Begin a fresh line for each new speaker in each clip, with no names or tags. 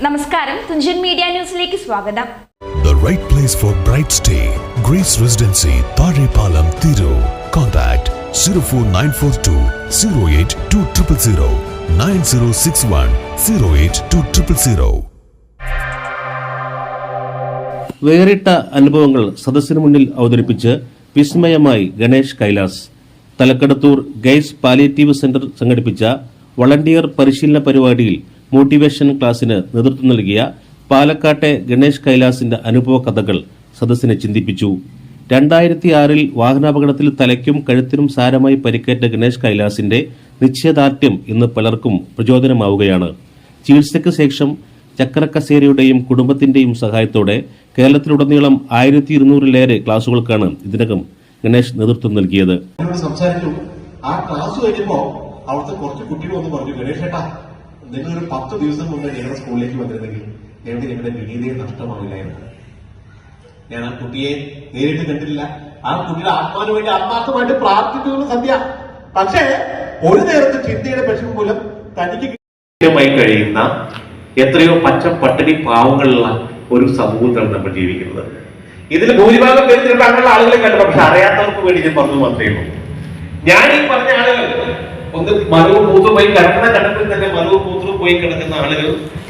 നമസ്കാരം തുഞ്ചൻ മീഡിയ ന്യൂസിലേക്ക് സ്വാഗതം
The right place for bright stay. Grace Residency, Parepalam, Thiru. Contact 04942 08200 9061 08200.
വേറിട്ട അനുഭവങ്ങൾ സദസ്സിന് മുന്നിൽ അവതരിപ്പിച്ച് വിസ്മയമായി Ganesh Kailas Thalakkadathur Guys palliative centre സംഘടിപ്പിച്ച വളണ്ടിയർ പരിശീലന പരിപാടിയിൽ മോട്ടിവേഷൻ ക്ലാസിന് നേതൃത്വം നൽകിയ പാലക്കാട്ടെ ഗണേഷ് കൈലാസിന്റെ അനുഭവ കഥകൾ സദസ്സിനെ ചിന്തിപ്പിച്ചു. രണ്ടായിരത്തി ആറിൽ വാഹനാപകടത്തിൽ തലയ്ക്കും കഴുത്തിനും സാരമായി പരിക്കേറ്റ ഗണേഷ് കൈലാസിന്റെ നിശ്ചയദാർഢ്യം ഇന്ന് പലർക്കും പ്രചോദനമാവുകയാണ്. ചികിത്സയ്ക്ക് ശേഷം ചക്രക്കസേരയുടെയും കുടുംബത്തിന്റെയും സഹായത്തോടെ കേരളത്തിലുടനീളം ആയിരത്തി ഇരുന്നൂറിലേറെ ക്ലാസുകൾക്കാണ് ഇതിനകം ഗണേഷ് നേതൃത്വം നൽകിയത്.
സംസാരിച്ചു. ആ ക്ലാസ് കഴിഞ്ഞപ്പോ അവിടുത്തെ കുറച്ച് കുട്ടികൾ പറഞ്ഞു ഗണേഷ് ഏട്ടാ നിങ്ങൾ ഒരു പത്ത് ദിവസം മുമ്പ് ഞങ്ങളുടെ സ്കൂളിലേക്ക് വന്നിരുന്നെങ്കിൽ ഞങ്ങൾക്ക് ഞങ്ങളുടെ വിനീതയെ നഷ്ടമാവില്ലായിരുന്നു ഞാൻ ആ കുട്ടിയെ നേരിട്ട് കണ്ടിട്ടില്ല. ആ കുട്ടിയുടെ ആത്മാവിന് വേണ്ടി ആത്മാർത്ഥമായിട്ട് പ്രാർത്ഥിക്കുന്നു സദ്യ പക്ഷേ ഒരു നേരത്തെ ചിന്തയുടെ പക്ഷം മൂലം തനിക്ക്
കഴിയുന്ന എത്രയോ പച്ച പട്ടിണി പാവങ്ങളുള്ള ഒരു സമൂഹത്തിലാണ് നമ്മൾ ജീവിക്കുന്നത്. ഇതിൽ ഭൂരിഭാഗം പേര് അങ്ങനെയുള്ള ആളുകളെ കണ്ടു പക്ഷെ അറിയാത്തവർക്ക് വേണ്ടി ഞാൻ പറഞ്ഞു മാത്രമേ ഉള്ളൂ. ഞാൻ ഈ പറഞ്ഞ ആളുകൾ ഒന്ന് മരവും പൂത്തും പോയി കിടക്കുന്ന കണ്ടത്തിൽ തന്നെ മരവും പൂത്തും പോയി കിടക്കുന്ന ആളുകൾ.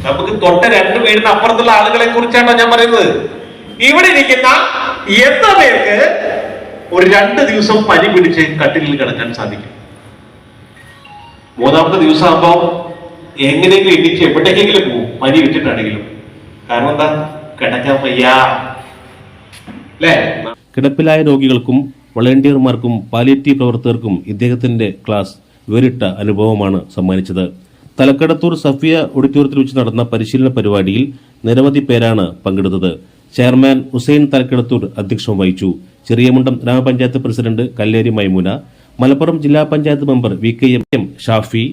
നമുക്ക് തൊട്ട രണ്ട് വീടിന് അപ്പുറത്തുള്ള ആളുകളെ കുറിച്ചാണോ ഞാൻ പറയുന്നത്? ഇവിടെ ഇരിക്കുന്ന എത്ര പേർക്ക് ഒരു രണ്ട് ദിവസം പനി പിടിച്ച് കട്ടിലിൽ കിടക്കാൻ സാധിക്കും? മൂന്നാമത്തെ ദിവസം ആകുമ്പോ എങ്ങനെയെങ്കിലും എണ്ണിച്ച് എവിടേക്കെങ്കിലും പോകും പനി വിട്ടിട്ടാണെങ്കിലും. കാരണം എന്താ? കിടക്കാൻ വയ്യ.
കിടപ്പിലായ രോഗികൾക്കും വളണ്ടിയർമാർക്കും പാലിയേറ്റീവ് പ്രവർത്തകർക്കും ഇദ്ദേഹത്തിന്റെ ക്ലാസ് വേറിട്ട അനുഭവമാണ് സമ്മാനിച്ചത്. തലക്കടത്തൂർ സഫിയ ഓഡിറ്റോറിയത്തിൽ വെച്ച് നടന്ന പരിശീലന പരിപാടിയിൽ നിരവധി പേരാണ് പങ്കെടുത്തത്. ചെയർമാൻ ഹുസൈൻ തലക്കടത്തൂർ അധ്യക്ഷം വഹിച്ചു. ചെറിയമുണ്ടം ഗ്രാമപഞ്ചായത്ത് പ്രസിഡന്റ് കല്ലേരി മൈമുന മലപ്പുറം ജില്ലാ panchayat member V K M Shafi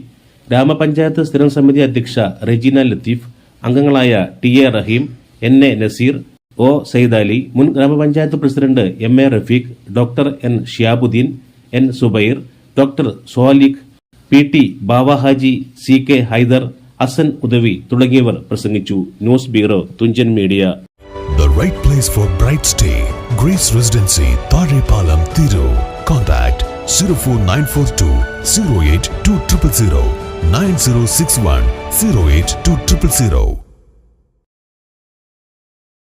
ഗ്രാമപഞ്ചായത്ത് സ്ഥിരം സമിതി അധ്യക്ഷ റെജീന ലത്തീഫ് അംഗങ്ങളായ T A Raheem N A Naseer O Saidali മുൻ ഗ്രാമപഞ്ചായത്ത് president M A Rafeeq doctor N Shiyabuddin N Subair doctor Solikh P T Bava Haji C K Haider Hasan Udavi തുടങ്ങിയവർ പ്രസംഗിച്ചു news bureau Thunchan media
The right place for bright stay. Grace Residency, Parepalam, Thiru. Contact 04942 08200 9061 08200.